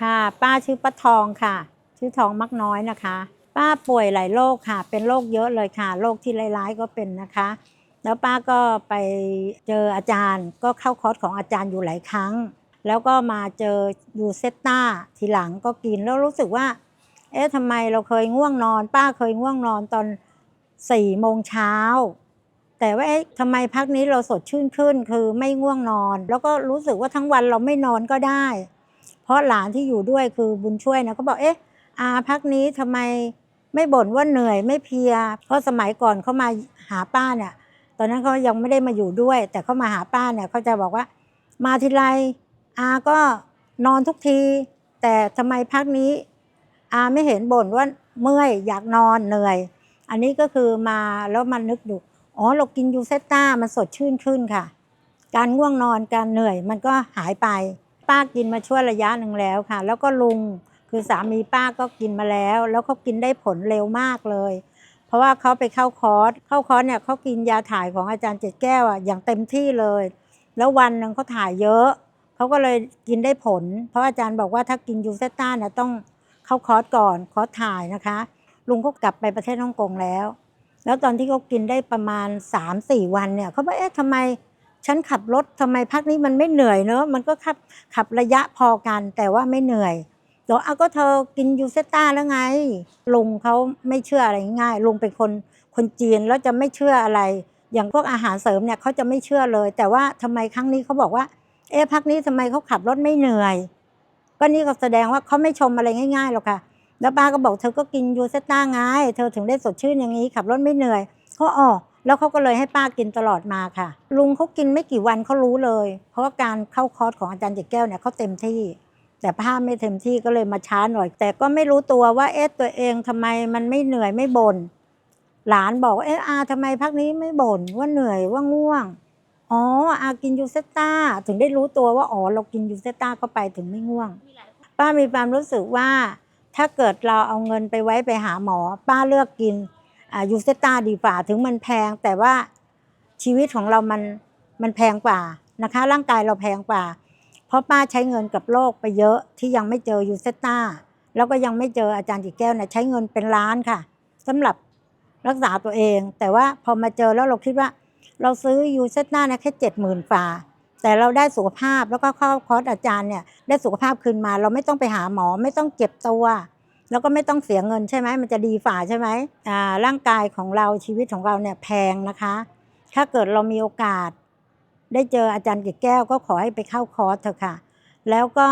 ค่ะ ป้าชื่อป้าทองค่ะ ชื่อทองมักน้อยนะคะ ป้าป่วยหลายโรคค่ะ เป็นโรคเยอะเลยค่ะโรคที่ร้ายๆก็เป็นนะคะ แล้วป้าก็ไปเจออาจารย์ ก็เข้าคอร์สของอาจารย์อยู่หลายครั้ง แล้วก็มาเจอยูเซตตาทีหลังก็กินแล้วรู้สึกว่า เอ๊ะทำไมเราเคยง่วงนอน ป้าเคยง่วงนอนตอนสี่โมงเช้าแต่ว่าเอ๊ะทำไมพักนี้เราสดชื่นขึ้น คือไม่ง่วงนอน แล้วก็รู้สึกว่าทั้งวันเราไม่นอนก็ได้ เพราะหลานที่อยู่ด้วยคือบุญช่วยนะก็บอกเอ๊ะอาพักนี้ทำไมไม่บ่นว่าเหนื่อยไม่เพีย เพราะสมัยก่อนเขามาหาป้าเนี่ยตอนนั้นเขายังไม่ได้มาอยู่ด้วย แต่เขามาหาป้าเนี่ยเขาจะบอกว่า มาทีไรอาก็นอนทุกที แต่ทำไมพักนี้ อาไม่เห็นบ่นว่าเมื่อยอยากนอนเหนื่อย อันนี้ก็คือมาแล้วมันนึกดูอ๋อเรากินยูเซต้ามันสดชื่นขึ้นค่ะ การง่วงนอนการเหนื่อยมันก็หายไป ป้ากินมาช่วงระยะหนึ่งแล้วค่ะ แล้วก็ลุงคือสามีป้าก็กินมาแล้ว แล้วเขากินได้ผลเร็วมากเลย เพราะว่าเขาไปเข้าคอร์สเข้าคอร์สเนี่ยเขากินยาถ่ายของอาจารย์เจ็ดแก้วอะอย่างเต็มที่เลย แล้ววันหนึ่งเขาถ่ายเยอะเขาก็เลยกินได้ผล เพราะอาจารย์บอกว่าถ้ากินยูเซต้าเนี่ยต้องเข้าคอร์สก่อนคอร์สถ่ายนะคะ ลุงก็กลับไปประเทศฮ่องกงแล้ว แล้วตอนที่เขากินได้ประมาณ 3-4 วันเนี่ยเขาบอกเอ๊ะทำไม ฉันขับรถทำไมพักนี้มันไม่เหนื่อยเนอะมันก็ขับขับระยะพอกันแต่ว่าไม่เหนื่อยเดี๋ยวเอาก็เธอกินยูเซต้าแล้วไงลุงเขาไม่เชื่ออะไรง่ายลุงเป็นคนคนจีนแล้วจะไม่เชื่ออะไร อย่างพวกอาหารเสริมเนี่ยเขาจะไม่เชื่อเลย แต่ว่าทำไมครั้งนี้เขาบอกว่า เอ๊ะพักนี้ทำไมเขาขับรถไม่เหนื่อย ก็นี่ก็แสดงว่าเขาไม่ชมอะไรง่ายๆหรอกค่ะแล้วป้าก็บอกเธอก็กินยูเซต้าไงเธอถึงได้สดชื่นอย่างนี้ขับรถไม่เหนื่อยเขาอ๋อ แล้วเขาก็เลยให้ป้ากินตลอดมาค่ะ ลุงเขากินไม่กี่วันเขารู้เลย เพราะว่าการเข้าคอร์สของอาจารย์เจ็ดแก้วเนี่ยเขาเต็มที่ แต่ป้าไม่เต็มที่ก็เลยมาช้าหน่อย แต่ก็ไม่รู้ตัวว่าเอ๊ะตัวเองทำไมมันไม่เหนื่อยไม่บน่นหลานบอกว่าเอ๊ะอาทำไมพักนี้ไม่บ่นว่าเหนื่อยว่าง่วงอ๋ออากินยูเซต้าถึงได้รู้ตัวว่าอ๋อเรากินยูเซต้าเข้าไปถึงไม่ง่วง ป้ามีความรู้สึกว่า ถ้าเกิดเราเอาเงินไปไว้ไปหาหมอ ป้าเลือกกิน ยูเซต้าดีกว่าถึงมันแพงแต่ว่าชีวิตของเรามันมันแพงกว่านะคะ ร่างกายเราแพงกว่า เพราะป้าใช้เงินกับโรคไปเยอะที่ยังไม่เจอยูเซต้าแล้วก็ยังไม่เจออาจารย์จิแก้วเนี่ยใช้เงินเป็นล้านค่ะสำหรับรักษาตัวเอง แต่ว่าพอมาเจอแล้วเราคิดว่า เราซื้อยูเซต้านี่ยแค่เจ็ดหมื่นฝ่าแต่เราได้สุขภาพแล้วก็เข้าคอร์สอาจารย์เนี่ยได้สุขภาพคืนมา เราไม่ต้องไปหาหมอไม่ต้องเจ็บตัว แล้วก็ไม่ต้องเสียเงินใช่ไหมมันจะดีฝ่าใช่ไหมอ่าร่างกายของเราชีวิตของเราเนี่ยแพงนะคะ ถ้าเกิดเรามีโอกาส ได้เจออาจารย์เกศแก้วก็ขอให้ไปเข้าคอร์สเถอะค่ะ แล้วก็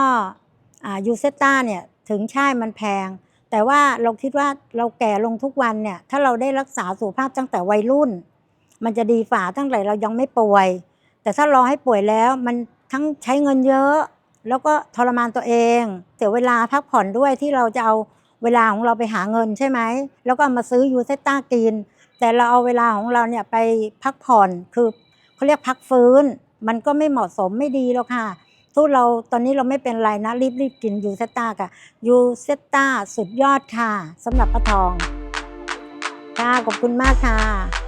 ยูเซต้าเนี่ยถึงใช่มันแพง แต่ว่าเราคิดว่าเราแก่ลงทุกวันเนี่ยถ้าเราได้รักษาสุขภาพตั้งแต่วัยรุ่น มันจะดีฝ่าตั้งแต่เรายังไม่ป่วย แต่ถ้ารอให้ป่วยแล้วมันทั้งใช้เงินเยอะ แล้วก็ทรมานตัวเองเสียเวลาพักผ่อนด้วยที่เราจะเอา เวลาของเราไปหาเงินใช่ไหม แล้วก็มาซื้อยูเซต้ากิน แต่เราเอาเวลาของเราเนี่ยไปพักผ่อน คือเขาเรียกพักฟื้น มันก็ไม่เหมาะสมไม่ดีแล้วค่ะทุกเราตอนนี้เราไม่เป็นไรนะ รีบรีบกินยูเซต้าค่ะยูเซต้าสุดยอดค่ะสำหรับประทอง ค่ะ ขอบคุณมากค่ะ